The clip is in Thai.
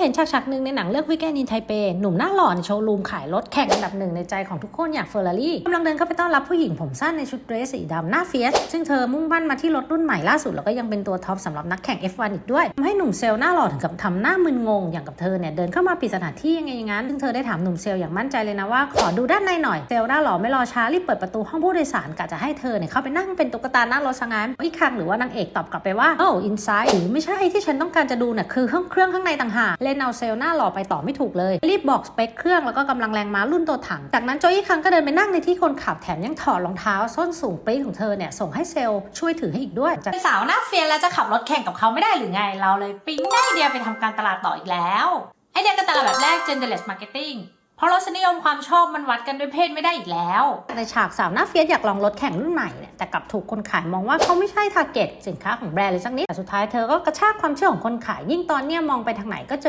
เห็นฉากฉากหนึ่งในหนังเรื่องวิกแอนอินไทเป หนุ่มหน้าหล่อในโชว์รูมขายรถแข่งอันดับหนึ่งในใจของทุกคนอย่างเฟอร์รารี่กำลังเดินเข้าไปต้อนรับผู้หญิงผมสั้นในชุดเดรสสีดำหน้าเฟียสซึ่งเธอมุ่งมั่นมาที่รถรุ่นใหม่ล่าสุดแล้วก็ยังเป็นตัวท็อปสำหรับนักแข่ง F1 อีกด้วยทำให้หนุ่มเซลล์หน้าหล่อถึงกับทำหน้ามึนงงอย่างกับเธอเนี่ยเดินเข้ามาปิดสถานที่ยังไงอย่างนั้นซึ่งเธอได้ถามหนุ่มเซลล์อย่างมั่นใจเลยนะว่าขอดูด้านในหน่อยเซลล์หน้าหล่อไม่รอช้ารีบเปิดประตูห้องผู้โดยสารกะจะให้เธอเนี่ยเข้าไปนั่งเป็นตุ๊กตาหน้ารถซะงั้นอีกครั้งหรือว่านางเอกตอบกลับไปว่าโอ้อินไซด์หรือไม่ใช่ที่ฉันต้องการจะดูเนี่ยคือเครื่องเครื่องข้างในต่างหากเลนเอาเซลล์หน้าหล่อไปต่อไม่ถูกเลย รีบบอกสเปคเครื่องแล้วก็กำลังแรงม้ารุ่นตัวถัง จากนั้นโจอี้คังก็เดินไปนั่งในที่คนขับแถมยังถอดรองเท้าส้นสูงปรี๊ดของเธอเนี่ยส่งให้เซลล์ช่วยถือให้อีกด้วยจากเป็นสาวหน้าเฟียสแล้วจะขับรถแข่งกับเขาไม่ได้หรือไงเราเลยปิ๊งได้ไอเดียไปทำการตลาดต่ออีกแล้วไอเดียการตลาดแบบแรก genderless marketing เพราะรสนิยมความชอบมันวัดกันด้วยเพศไม่ได้อีกแล้ว ในฉากสาวหน้าเฟียสอยากลองรถแข่งรุ่นใหม่เนี่ยแต่กลับถูกคนขายมองว่าเขาไม่ใช่ทาร์เก็ตสินค้าของแบรนด์เลยสักนิดแต่สุดท้ายเธอก็กระชากความเชื่อของคนขายยิ่งตอนเนี้ยมองไปทางไหนก็เจอ